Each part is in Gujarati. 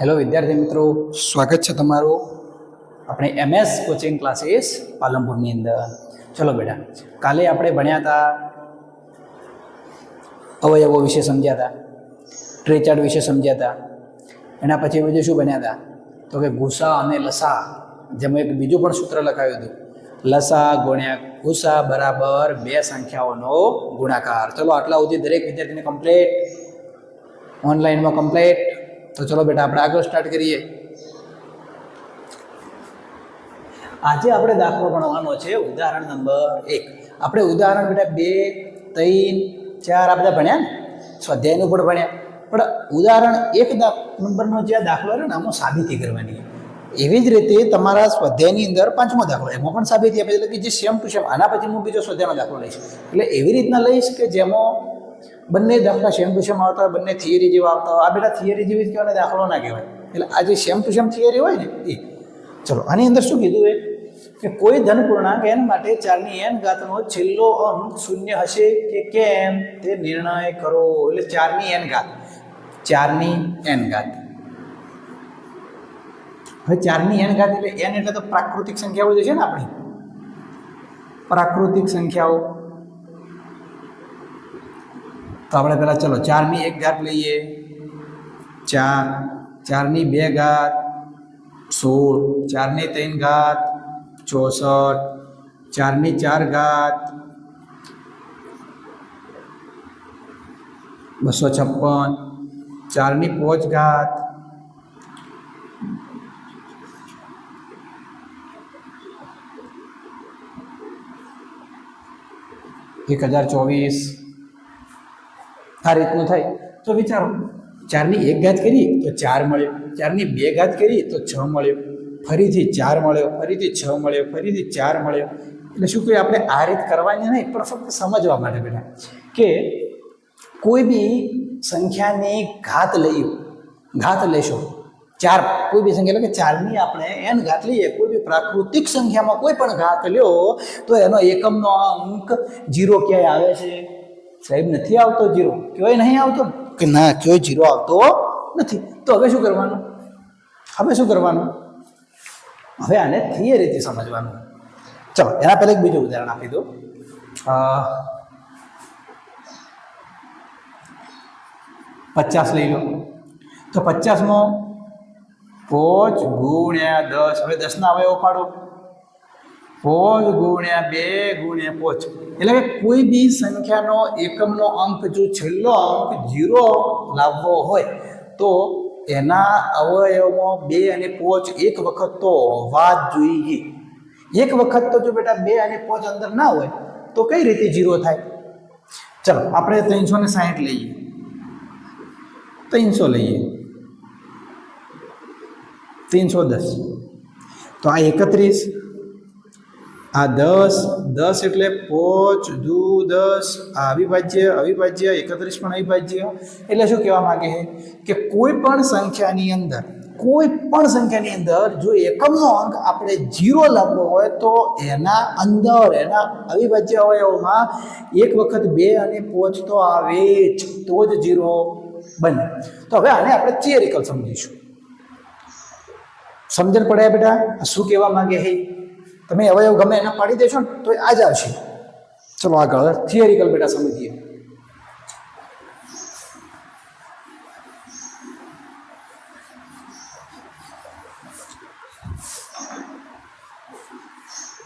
હેલો વિદ્યાર્થી મિત્રો. સ્વાગત છે તમારું. આપણે એમએસ કોચિંગ ક્લાસીસ પાલનપુરની અંદર. ચલો બેટા કાલે આપણે ભણ્યા હતા અવયવો વિશે સમજ્યા હતા ટ્રેચાર્ડ વિશે સમજ્યા હતા. એના પછી બીજું શું બન્યા હતા? તો કે ગુસા અને લસા જેમાં એક બીજું પણ સૂત્ર લખાયું હતું. લસા ગુણ્યા ગુસા બરાબર બે સંખ્યાઓનો ગુણાકાર. ચલો આટલા સુધી દરેક વિદ્યાર્થીને કમ્પ્લીટ ઓનલાઈનમાં કમ્પ્લેટ તો ચલો બેટા, આપણે આગળ સ્ટાર્ટ કરીએ. આજે આપણે દાખલો ભણવાનો છે, ઉદાહરણ નંબર એક. આપણે ઉદાહરણ બેટા બે, ત્રણ, ચાર આ બધા ભણ્યા ને? સ્વાધ્યાયનું પણ ભણ્યા. પણ ઉદાહરણ એક નંબરનો જે દાખલો છે ને, આમાં સાબિતી કરવાની. એવી જ રીતે તમારા સ્વાધ્યાયની અંદર પાંચમો દાખલો, એમાં પણ સાબિતી આપે એટલે કે જે સેમ ટુ સેમ આના પછી હું બીજો સ્વાધ્યાયનો દાખલો લઈશ. એટલે એવી રીતના લઈશ કે જેમાં બંને દાખલા સેમ ટુ સેમ આવતા હોય, બંને થિયરી જેવા આવતા હોય. આ બેટા થિયરી જેવી જ કહેવાય દાખલો ના કહેવાય. એટલે આ જે સેમ ટુ સેમ થિયરી હોય ને, એ. ચલો, આની અંદર શું કીધું એ? કે કોઈ ધન પૂર્ણાંક એન માટે ચારની એન ઘાતનો છેલ્લો અંક શૂન્ય હશે કે કેમ? તે નિર્ણય કરો. એટલે ચારની એન ઘાત. ચારની એન ઘાત. હવે ચારની એન ઘાત એટલે એન એટલે તો પ્રાકૃતિક સંખ્યાઓ જે છે ને આપણી. પ્રાકૃતિક સંખ્યાઓ. તો આપણે પહેલાં ચલો ચારની એક ઘાત લઈએ. ચાર, ચારની બે ઘાત સોળ, ચારની ત્રણ ઘાત ચોસઠ, ચારની ચાર ઘાત બસો છપ્પન, ચારની પોચ ઘાત એક હજાર ચોવીસ આ રીતનું થાય. તો વિચારો, ચારની એક ઘાત કરી તો ચાર મળ્યો. ચારની બે ઘાત કરી તો છ મળ્યો. ફરીથી ચાર મળ્યો, ફરીથી છ મળ્યો, ફરીથી ચાર મળ્યો. એટલે શું કહ્યું આપણે આ રીત કરવાની નહીં, પણ ફક્ત સમજવા માટે બેટા કે કોઈ બી સંખ્યાની ઘાત લઈએ, ઘાત લેશો. ચાર, કોઈ બી સંખ્યા, એટલે કે ચારની આપણે એન ઘાત લઈએ, કોઈ બી પ્રાકૃતિક સંખ્યામાં કોઈ પણ ઘાત લ્યો, તો એનો એકમનો અંક જીરો ક્યાંય આવે છે? સાહેબ, નથી આવતો જીરો? કયોય નહીં આવતો? કે ના કયો જીરો આવતો નથી. તો હવે શું કરવાનું? હવે શું કરવાનું? હવે આને થિયરીથી સમજવાનું. ચલો, એના પહેલાં એક બીજું ઉદાહરણ આપી દો પચાસ લઈ લો. તો પચાસમાં, પોચ ગુણ્યા દસ. હવે દસના અવયવો પાડો. પોચ ગુણ્યા બે ગુણ્યા પોચ. એટલે કે કોઈ બી સંખ્યાનો એકમનો અંક જો છેલ્લો અંક જીરો લાવવો હોય, તો એના અવયવમાં બે અને પોચ એક વખત તો હોવા જોઈએ. એક વખત તો જો બેટા બે અને પોચ અંદર ના હોય, તો કઈ રીતે જીરો થાય? ચલો, આપણે ત્રણસો ને સાહીઠ લઈએ. ત્રણસો લઈએ. ત્રણસો દસ. તો આ એકત્રીસ આ દસ દસ એટલે પોચ, દુ, દસ, આ અવિભાજ્ય અવિભાજ્ય, એકત્રીસ પણ અવિભાજ્ય. એટલે શું કહેવા માંગે છે? કે કોઈ પણ સંખ્યાની અંદર, કોઈ પણ સંખ્યાની અંદર જો એકમનો અંક આપણે જીરો લાવવો હોય તો એના અંદર, એના અવિભાજ્ય અવયવોમાં એક વખત બે અને પોચ તો આવે જ, તો જ જીરો બને. તો હવે આને આપણે થિયરિકલ સમજીશું. સમજણ પડે બેટા? શું કહેવા માંગે હે તમે અવયવ ગમે એના પાડી દેશો ને, તો આ જ આવશે. ચલો આગળ થિયરિકલ બેટા સમજીએ.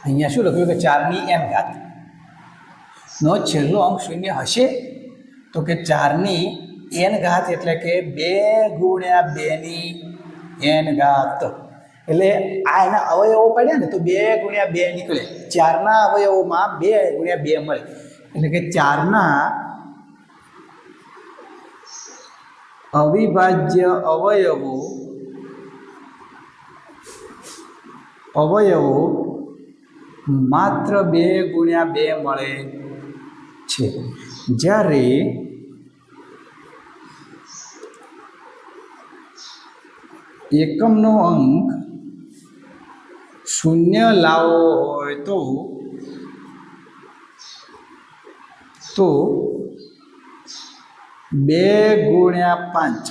અહીંયા શું લખ્યું કે ચારની એમ ઘાત નો છેલ્લો અંક શૂન્ય હશે? તો કે ચારની એન ઘાત એટલે કે બે ગુણ્યા બેની એન ઘાત. એટલે આ એના અવયવો પડ્યા ને તો બે ગુણ્યા બે નીકળે. ચારના અવયવોમાં બે ગુણ્યા બે મળે. એટલે કે ચારના અવિભાજ્ય અવયવો અવયવો માત્ર બે ગુણ્યા બે મળે છે. જ્યારે એકમનો અંક શૂન્ય લાવવો હોય તો તો બે ગુણ્યા પાંચ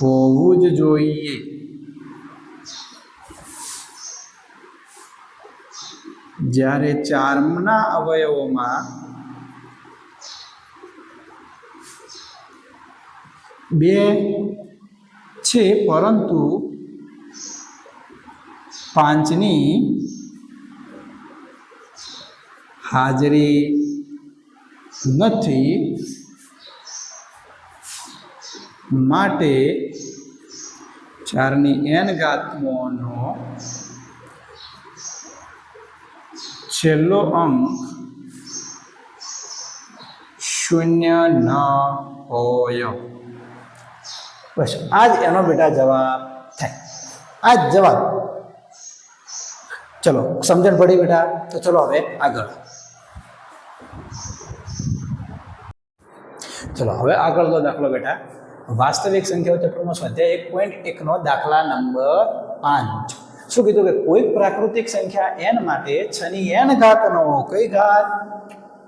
હોવું જ જોઈએ. જ્યારે ચાર્મના અવયવોમાં બે છે પરંતુ પાંચની હાજરી નથી માટે ચારની એન ઘાતમોનો છેલ્લો અંક શૂન્ય ન હોય. બસ આ જ એનો બેટા જવાબ થાય. આ જ જવાબ. ચલો, સમજણ પડી બેટા? તો ચલો હવે આગળ. ચલો, હવે આગળનો દાખલો બેટા. વાસ્તવિક સંખ્યાઓ ચક્રમાં સ્વાધ્યાય એક પોઈન્ટ એકનો દાખલા નંબર પાંચ. શું કીધું કે કોઈ પ્રાકૃતિક સંખ્યા એન માટે છની એન ઘાતનો કઈ ઘાત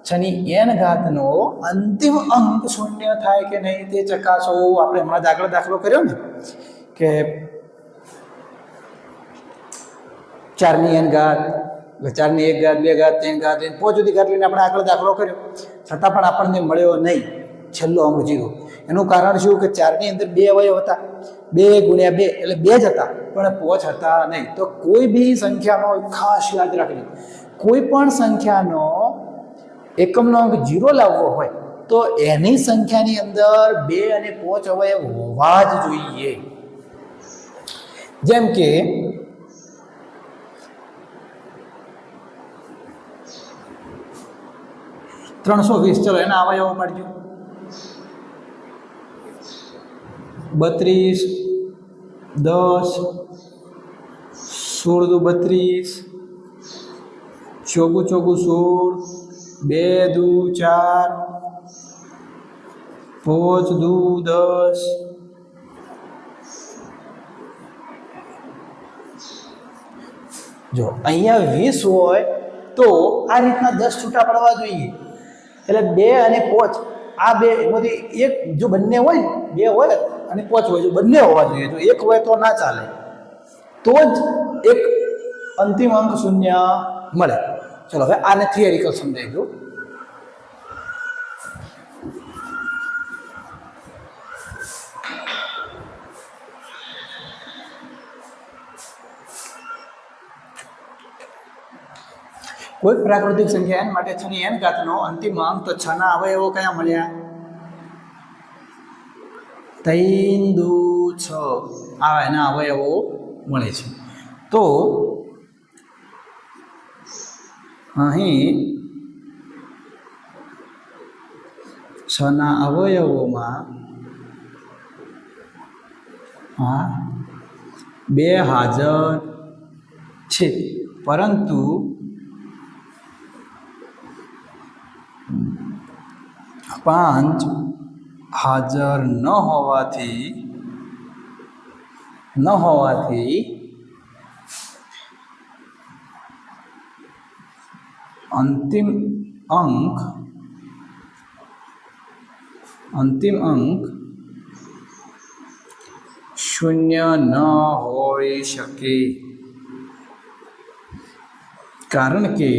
છની એન ઘાતનો અંતિમ અંક શૂન્ય થાય કે નહીં તે ચકાસો. આપણે હમણાં દાખલો દાખલો કર્યો ને, કે ચારની એન ઘાત ચારની એક ઘાત, બે ઘાત, ત્રણ ઘાત એન પોચ સુધી ઘાત લઈને આપણે આગળ દાખલો કર્યો. છતાં પણ આપણને મળ્યો નહીં, છેલ્લો અંક જીરો. એનું કારણ શું? કે ચારની અંદર બે અવયવ હતા. બે ગુણ્યા બે, એટલે બે જ હતા, પણ પોચ હતા નહીં. તો કોઈ બી સંખ્યાનો ખાસ યાદ રાખજો. કોઈ પણ સંખ્યાનો એકમનો અંક જીરો લાવવો હોય, તો એની સંખ્યાની અંદર બે અને પોચ અવયવ હોવા જ જોઈએ. જેમ કે, ત્રણસો વીસ, ચલો એના અવયવો પાડજો બત્રીસ, દસ સોળ દુ બત્રીસ, ચોગુ ચોગુ સોળ બે, દુ, ચાર. પાંચ, દુ, દસ. જો, અહીંયા વીસ હોય તો આ રીતના દસ છૂટા પડવા જોઈએ. એટલે બે અને પોચ, આ બે એમાંથી એક જો બંને હોય, બે હોય અને પોચ હોય, જો બંને હોવા જોઈએ, જો એક હોય તો ના ચાલે. તો જ એક અંતિમ અંક શૂન્ય મળે. ચલો, હવે આને થિયરિકલ સમજાવી દઉં કોઈ પ્રાકૃતિક સંખ્યા એન માટે છ એન ઘાતનો અંતિમ અંક તો છ ના અવયવો કયા મળ્યા? તૈંદુ છ. આવા એના અવયવો મળે છે. તો અહીં છના અવયવોમાં હા બે હાજર છે. પરંતુ પાંચ હાજર ન હોવાથી ન હોવાથી અંતિમ અંક અંતિમ અંક શૂન્ય ન હોઈ શકે કારણ કે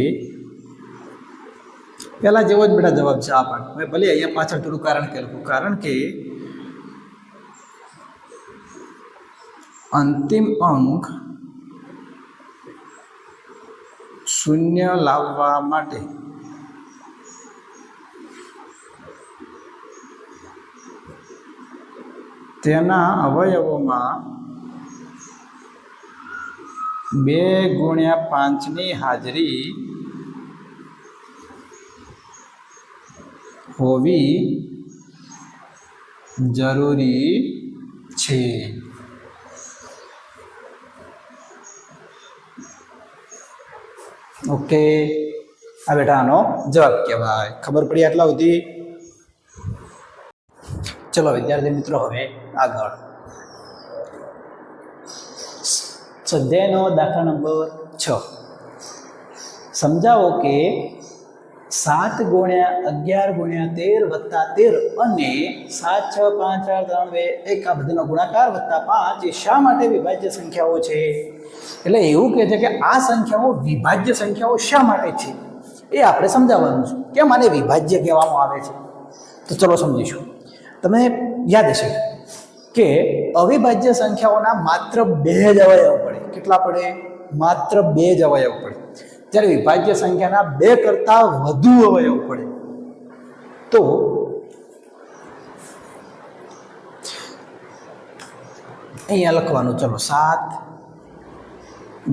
પહેલા જેવો જ બેટા જવાબ છે આ પણ હવે ભલે અહીંયા પાછળ થોડું કારણ કે લખું કારણ કે અંતિમ અંક શૂન્ય લાવવા માટે. તેના અવયવોમાં બે ગુણ્યા પાંચની હાજરી હોવી જરૂરી છે. ઓકે આ બેટા આનો જવાબ કહેવાય ખબર પડી આટલા સુધી ચલો વિદ્યાર્થી મિત્રો હવે આગળ સ્વાધ્યાયનો દાખલા નંબર છ સમજાવો કે સાત ગુણ્યા અગિયાર ગુણ્યા તેર વત્તા તેર અને સાત, છ, પાંચ, ચાર, ત્રણ, બે, એક, આ બધાનો ગુણાકાર વત્તા પાંચ, એ શા માટે વિભાજ્ય સંખ્યાઓ છે? એટલે એવું કહે છે કે આ સંખ્યાઓ વિભાજ્ય સંખ્યાઓ શા માટે છે? એ આપણે સમજાવવાનું છે. કેમ આને વિભાજ્ય કહેવામાં આવે છે? તો ચલો સમજીશું. તમે યાદ હશે કે અવિભાજ્ય સંખ્યાઓના માત્ર બે જ અવયવ પડે. કેટલા પડે? માત્ર બે જ અવયવ પડે. જ્યારે વિભાજ્ય સંખ્યાના બે કરતાં વધુ અવયવ પડે. તો અહીંયા લખવાનું, ચલો, સાત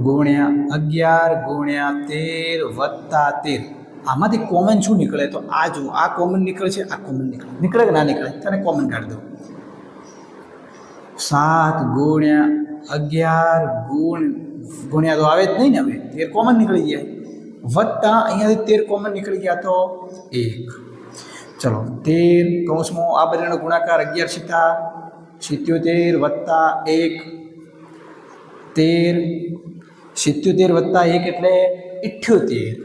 ગુણ્યા અગિયાર ગુણ્યા તેર વત્તા તેર. આમાંથી કોમન શું નીકળે? તો આ જો આ કોમન નીકળે છે, આ કોમન નીકળે નીકળે કે ના નીકળે? તને કોમન કાઢી દઉં. સાત ગુણ્યા અગિયાર ગુણ, ગુણ્યા તો આવે જ નહીં ને હવે. તેર કોમન નીકળી ગયા. વત્તા અહીંયાથી તેર કોમન નીકળી ગયા તો એક. ચલો, તેર કૌંસમાં આ બધાનો ગુણાકાર અગિયાર સીતા સિત્યોતેર વત્તા એક. તેર સિત્યોતેર વત્તા એક એટલે ઇઠ્યોતેર.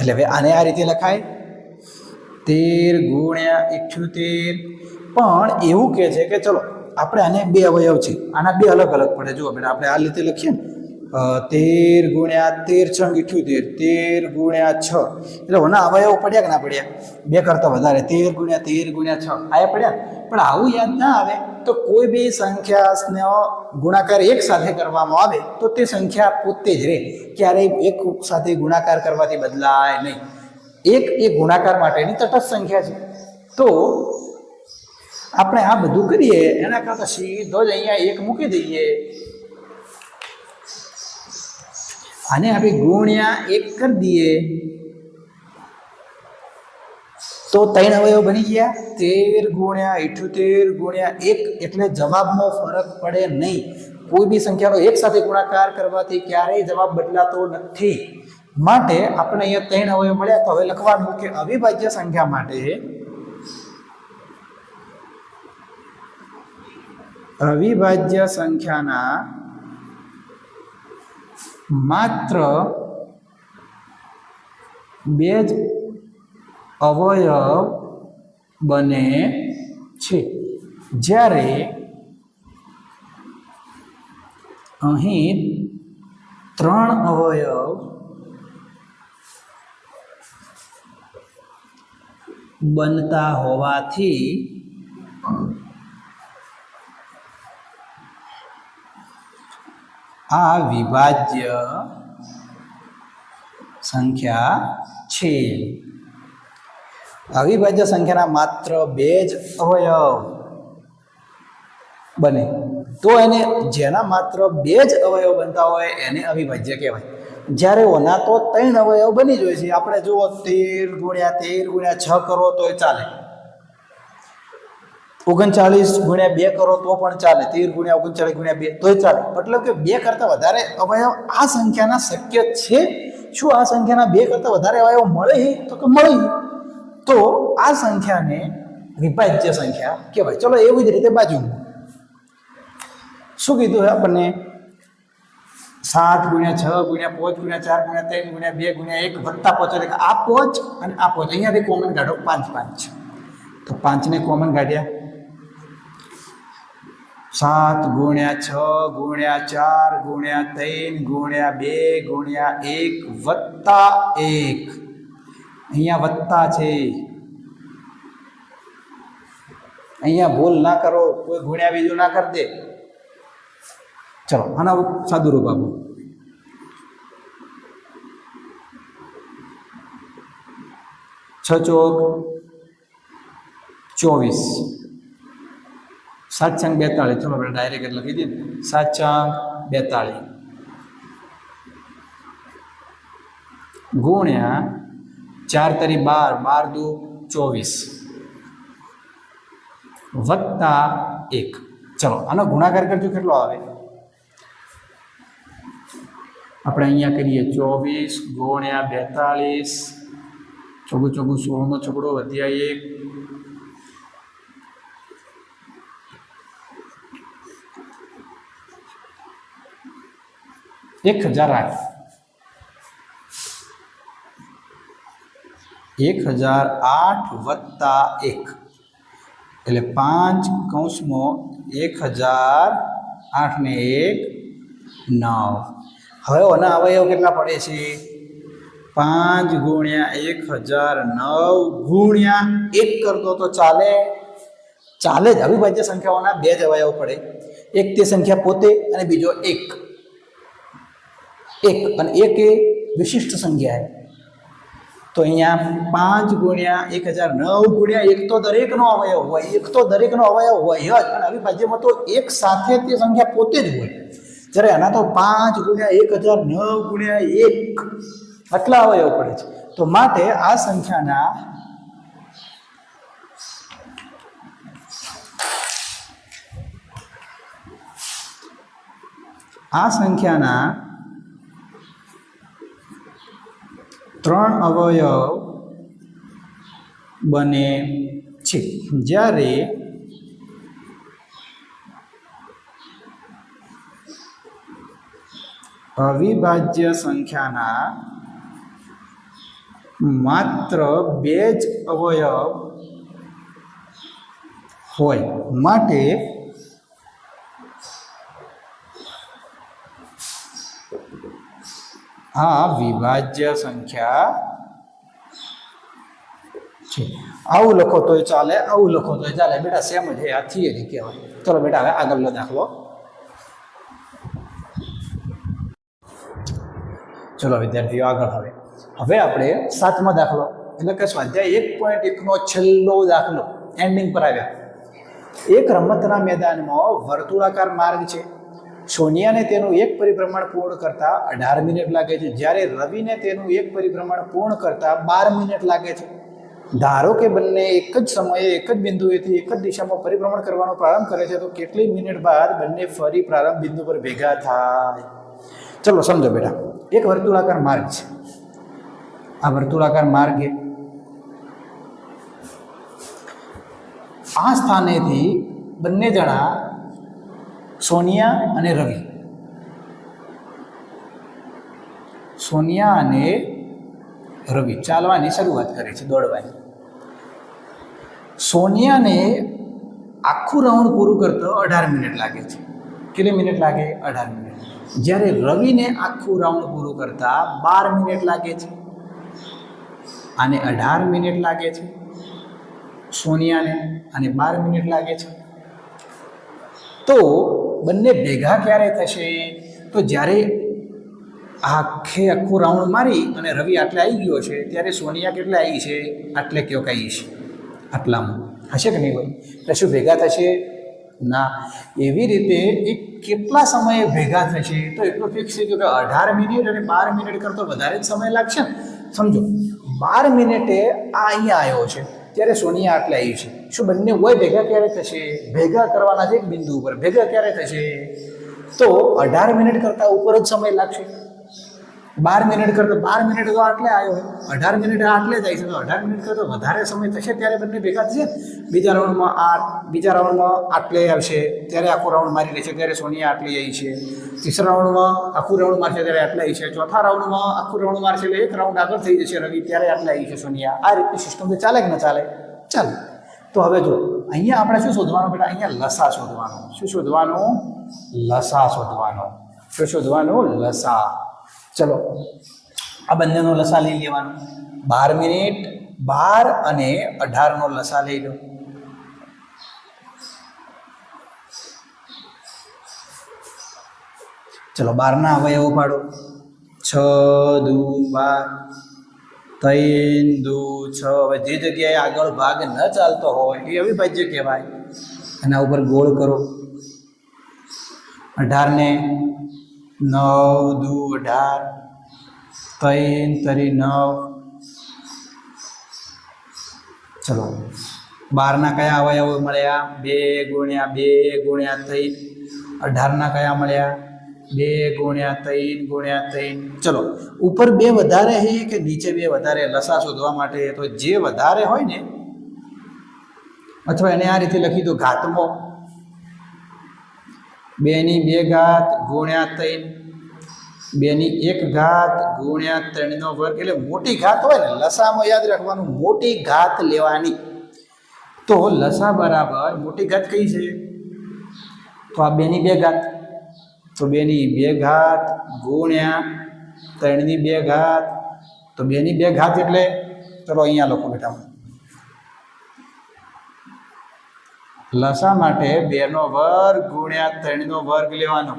એટલે હવે આને આ રીતે લખાય. તેર ગુણ્યા ઇઠ્યોતેર. પણ એવું કહે છે કે ચલો, આપણે આને બે અવયવ છે. આના બે અલગ અલગ પડે. જુઓ બેટા, આપણે આ રીતે લખીએ ને. તેર ગુણ્યા તેર છ ઇઠ્યોતેર તેર ગુણ્યા છ. એટલે હોના અવયવો પડ્યા કે ના પડ્યા? બે કરતાં વધારે. તેર ગુણ્યા તેર ગુણ્યા છ. આયા પડ્યા? પણ આવું યાદ ના આવે તો કોઈ બી સંખ્યાનો ગુણાકાર એક સાથે કરવામાં આવે તો તે સંખ્યા પોતે જ રહે. ક્યારેય એક સાથે ગુણાકાર કરવાથી બદલાય નહીં. એક એ ગુણાકાર માટેની તટસ્થ સંખ્યા છે. તો આપણે આ બધું કરીએ, એના કરતાં સીધો જ અહીંયા એક મૂકી દઈએ. આને આપણે ગુણ્યા એક કરી દઈએ. તો ત્રણ અવયવ બની ગયા. તેર ગુણ્યા ઇઠ્યોતેર ગુણ્યા એક એટલે જવાબમાં ફરક પડે નહીં. કોઈ બી સંખ્યાનો એક સાથે ગુણાકાર કરવાથી ક્યારેય જવાબ બદલાતો નથી. માટે આપણે અહીંયા ત્રણ અવયવ મળ્યા. તો હવે લખવાનું કે અવિભાજ્ય સંખ્યા માટે અવિભાજ્ય સંખ્યાના માત્ર બે જ અવયવ બને છે. જ્યારે અહીં ત્રણ અવયવ બનતા હોવાથી આ વિભાજ્ય સંખ્યા છે. અવિભાજ્ય સંખ્યાના માત્ર બે જ અવયવ બને. તો એને જેના માત્ર બે જ અવયવ બનતા હોય એને અવિભાજ્ય કહેવાય. જ્યારે ઓના તો ત્રણ અવયવ બની જોઈએ છે. આપણે જુઓ, તેર ગુણ્યા તેર ગુણ્યા છ કરો તોય ચાલે. ઓગણચાળીસ ગુણ્યા બે કરો તો પણ ચાલે. તેર ગુણ્યા ઓગણચાલીસ ગુણ્યા બે તોય ચાલે. મતલબ કે બે કરતાં વધારે અવયવ આ સંખ્યાના શક્ય છે? શું આ સંખ્યાના બે કરતાં વધારે અવયવ મળે તો કે મળે તો આ સંખ્યાને વિભાજ્ય સંખ્યા કહેવાય. ચલો એવી જ રીતે બાજુ શું કીધું આપણને? સાત ગુણ્યા છ ગુણ્યા પાંચ ગુણ્યા ચાર ગુણ્યા ત્રણ ગુણ્યા બે ગુણ્યા એક વત્તા પાંચ. એટલે આ પાંચ અને આ પાંચ. અહીંયાથી કોમન કાઢો પાંચ પાંચ. તો પાંચને કોમન કાઢ્યા. સાત ગુણ્યા છ ગુણ્યા ચાર ગુણ્યા ત્રણ ગુણ્યા બે ગુણ્યા એક વત્તા એક. અહીંયા વત્તા છે. અહીંયા ભૂલ ના કરો, કોઈ ગુણ્યા બીજું ના કરી દે. ચલો, આના સાદુરૂપ આપો. છ ચોક ચોવીસ. સાત છંગ બેતાળીસ ચલો, આપણે ડાયરેક્ટ એટલે લખી દઈએ ને. સાત છંગ બેતાળીસ ગુણ્યા ચાર તરી બાર બાર દુ ચોવીસ. વત્તા એક. ચલો, આનો ગુણાકાર કરજો, કેટલો આવે? આપણે અહીંયા કરીએ ચોવીસ ગુણ્યા બેતાળીસ. ચોગુ ચોગુ સોળનો છોકડો વધ્યા એક. એક હજાર આઠ. એક હજાર આઠ વત્તા એક. એટલે પાંચ કૌંસમાં એક હજાર આઠ ને એક નવ. હવે ઓના અવયવ કેટલા પડે છે? પાંચ ગુણ્યા એક હજાર નવ ગુણ્યા એક કરતો તો ચાલે. ચાલે જ. અવિભાજ્ય સંખ્યાઓના બે જ અવયવ પડે. એક તે સંખ્યા પોતે અને બીજો એક. એક અને એક એ વિશિષ્ટ સંખ્યા તો અહીંયા પાંચ ગુણ્યા એક હજાર નવ ગુણ્યા એક તો દરેકનો અવયવ હોય, એક તો દરેકનો અવયવ હોય જ અને અવિભાજ્યમાં તો એક સાથે તે સંખ્યા પોતે જ હોય. જ્યારે આના તો પાંચ ગુણ્યા એક હજાર નવ ગુણ્યા એક આટલા અવયવ પડે છે. તો માટે આ સંખ્યાના આ સંખ્યાના ત્રણ અવયવ બને છે. જ્યારે અવિભાજ્ય સંખ્યાના માત્ર બે જ અવયવ હોય માટે આ વિભાજ્ય સંખ્યા છે. આવું લખો તોય ચાલે, આવું લખો તોય ચાલે. બેટા સેમ જ આ થિયરી કહેવાય. ચલો બેટા, હવે આગળનો દાખલો. ચલો વિદ્યાર્થીઓ, આગળ હવે. હવે આપણે સાતમો દાખલો. એટલે કે સ્વાધ્યાય એક પોઈન્ટ એકનો છેલ્લો દાખલો. એન્ડિંગ પર આવ્યા. એક રમતના મેદાનમાં વર્તુળાકાર માર્ગ છે. સોનિયાને તેનું એક પરિભ્રમણ પૂર્ણ કરતા અઢાર મિનિટ લાગે છે. જ્યારે રવિને તેનું એક પરિભ્રમણ પૂર્ણ કરતા બાર મિનિટ લાગે છે. ધારો કે બંને એક જ સમયે, એક જ બિંદુએથી, એક જ દિશામાં પરિભ્રમણ કરવાનો પ્રારંભ કરે છે, તો કેટલી મિનિટ બાદ બંને ફરી પ્રારંભ બિંદુ પર ભેગા થાય? ચલો, સમજો બેટા. એક વર્તુળાકાર માર્ગ છે. આ વર્તુળાકાર માર્ગ આ સ્થાનેથી બંને જણા સોનિયા અને રવિ. સોનિયા અને રવિ ચાલવાની શરૂઆત કરે છે દોડવાની. સોનિયાને આખું રાઉન્ડ પૂરું કરતો અઢાર મિનિટ લાગે છે. કેટલી મિનિટ લાગે? અઢાર મિનિટ. જ્યારે રવિને આખું રાઉન્ડ પૂરું કરતા બાર મિનિટ લાગે છે. આને અઢાર મિનિટ લાગે છે. સોનિયાને અને બાર મિનિટ લાગે છે. તો બંને ભેગા ક્યારે થશે? તો જ્યારે આખે આખું રાઉન્ડ મારી અને રવિ આટલે આવી ગયો છે, ત્યારે સોનિયા કેટલે આવી છે? આટલે કયો કહી છે? આટલામાં. હશે કે નહીં હોય એટલે શું ભેગા થશે? ના. એવી રીતે એ કેટલા સમયે ભેગા થશે? તો એટલું ફિક્સ થઈ ગયું કે અઢાર મિનિટ અને બાર મિનિટ કરતો વધારે જ સમય લાગશે. સમજો. બાર મિનિટે આ અહીંયા આવ્યો છે. ત્યારે સોનિયા આટલે આવી છે. શું બંને હોય ભેગા ક્યારે થશે? ભેગા કરવાના છે એક બિંદુ ઉપર ભેગા ક્યારે થશે? તો અઢાર મિનિટ કરતાં ઉપર જ સમય લાગશે. બાર મિનિટ કરતો, બાર મિનિટ તો આટલે આવ્યો અઢાર મિનિટ આટલે જાય છે. તો અઢાર મિનિટ કરતો, વધારે સમય થશે ત્યારે બંને ભેગા થશે. બીજા રાઉન્ડમાં આ, બીજા રાઉન્ડમાં આટલે આવશે. ત્યારે આખો રાઉન્ડ મારી રહેશે ત્યારે સોનિયા આટલી આવી છે. ત્રીસરા રાઉન્ડમાં આખું રાઉન્ડ મારશે ત્યારે આટલે આવી છે. ચોથા રાઉન્ડમાં આખું રાઉન્ડ મારશે એટલે એક રાઉન્ડ આગળ થઈ જશે રવિ. ત્યારે આટલે આવી છે સોનિયા. આ રીતની સિસ્ટમ તો ચાલે કે ન ચાલે? ચાલે. તો હવે જો, અહીંયા આપણે શું શોધવાનું બેટા? અહીંયા લસા શોધવાનું. શું શોધવાનું? લસા શોધવાનો. શું શોધવાનું? લસા. ચલો. આ બંનેનો લસા લઈ લેવાનો. બાર મિનિટ, બાર અને અઢારનો લસા લઈ લો. ચલો, બારના અવયવો પાડો. છ, દુ, બાર. તૈન દુ, છ. હવે જે જગ્યાએ આગળ ભાગ ન ચાલતો હોય, એ અવિભાજ્ય કહેવાય. એના ઉપર ગોળ કરો. અઢારને નવ, દુ, અઢાર, ત્રણ, તરી નવ. ચલો. બારના કયા અવયવો મળ્યા? બે ગુણ્યા બે ગુણ્યા ત્રણ. અઢારના કયા મળ્યા? બે ગુણ્યા ત્રણ ગુણ્યા ત્રણ. ચલો. ઉપર બે વધારે છે કે નીચે બે વધારે? લસા શોધવા માટે. તો જે વધારે હોય ને, અથવા એને આ રીતે લખી દો, ઘાતમાં. બેની બે ઘાત ગુણ્યા ત્રણ. બેની એક ઘાત ગુણ્યા ત્રણનો વર્ગ. એટલે મોટી ઘાત હોય ને, લસામાં યાદ રાખવાનું, મોટી ઘાત લેવાની. તો લસા બરાબર મોટી ઘાત કઈ છે? તો આ બેની બે ઘાત. તો બેની બે ઘાત ગુણ્યા ત્રણની બે ઘાત. તો બેની બે ઘાત એટલે, ચલો અહીંયા લખો બેટા. લસા માટે બેનો વર્ગ ગુણ્યા ત્રણનો વર્ગ લેવાનો.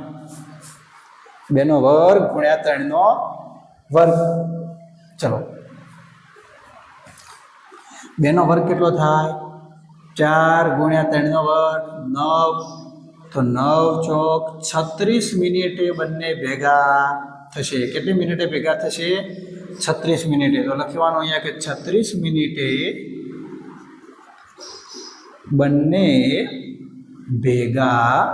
બેનો વર્ગ ગુણ્યા ત્રણનો વર્ગ. ચલો. બેનો વર્ગ કેટલો થાય? ચાર ગુણ્યા ત્રણનો વર્ગ નવ. તો નવ ચોક છત્રીસ મિનિટે બંને ભેગા થશે. કેટલી મિનિટે ભેગા થશે? છત્રીસ મિનિટે. તો લખવાનું અહીંયા કે છત્રીસ મિનિટે બંને ભેગા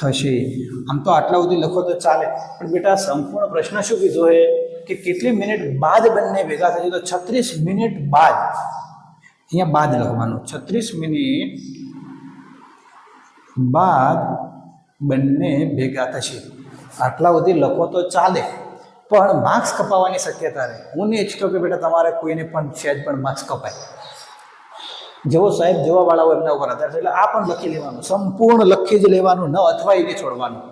થશે. આમ તો આટલા સુધી લખો તો ચાલે. પણ બેટા, સંપૂર્ણ પ્રશ્ન શું કીધો છે કે કેટલી મિનિટ બાદ બંને ભેગા થશે? તો છત્રીસ મિનિટ બાદ. અહીંયા બાદ લખવાનું. છત્રીસ મિનિટ બાદ બંને ભેગા થશે. આટલા સુધી લખો તો ચાલે. પણ માર્ક્સ કપાવવાની શક્યતા રહે. હું નહીં ઈચ્છતો કે બેટા તમારે કોઈને પણ સહેજ પણ માર્ક્સ કપાય. જેવો સાહેબ જોવાવાળા હોય એમના ઉપર આધાર છે, એટલે આ પણ લખી લેવાનું, સંપૂર્ણ લખી જ લેવાનું, ન અથવા એને છોડવાનું.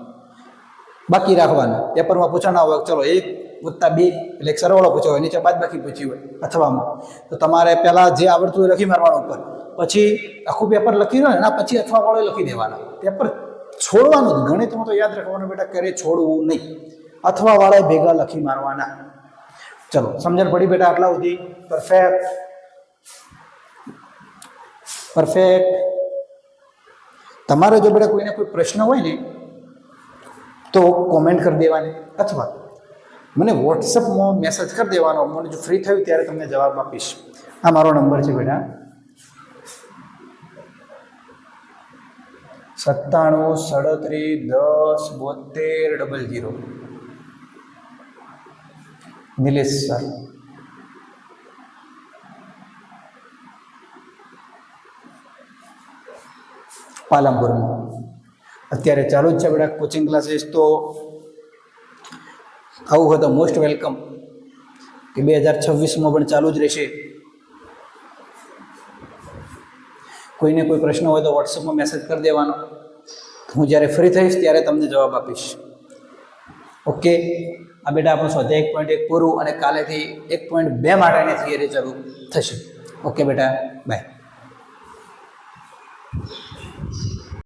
બાકી રાખવાનું. પેપરમાં પૂછાના હોય, ચલો એક વત્તા બે, એટલે સરવાળો પૂછ્યો હોય, નીચે બાદ બાકી પૂછી હોય, અથવામાં. તો તમારે પહેલાં જે આવડતું હોય લખી મારવાનું ઉપર. પછી આખું પેપર લખી દો ને એના પછી અથવાવાળો લખી દેવાના. પેપર છોડવાનું ગણિતમાં તો યાદ રાખવાનું બેટા ક્યારે છોડવું નહીં. અથવાવાળા ભેગા લખી મારવાના. ચલો, સમજણ પડી બેટા આટલા સુધી? પરફેક્ટ પરફેક્ટ તમારે જો બધા કોઈને કોઈ પ્રશ્ન હોય ને, તો કોમેન્ટ કરી દેવાની. અથવા મને વોટ્સઅપમાં મેસેજ કરી દેવાનો. મને જો ફ્રી થયું ત્યારે તમને જવાબ આપીશ. આ મારો નંબર છે બેટા. સત્તાણું, સડત્રીસ, દસ, બોતેર, ડબલ જીરો. નિલેશ સર. પાલનપુરમાં અત્યારે ચાલુ જ છે બેટા કોચિંગ ક્લાસીસ તો આવું હોય તો મોસ્ટ વેલકમ કે બે હજાર છવ્વીસમાં પણ ચાલુ જ રહેશે. કોઈને કોઈ પ્રશ્ન હોય તો વોટ્સઅપમાં મેસેજ કરી દેવાનો. હું જ્યારે ફ્રી થઈશ ત્યારે તમને જવાબ આપીશ. ઓકે આ બેટા આપણું સ્વાધ્યાય એક પોઈન્ટ એક પૂરું અને કાલેથી એક પોઈન્ટ બે માટેની થિયરી ચાલુ થશે. ઓકે બેટા બાય Thank you.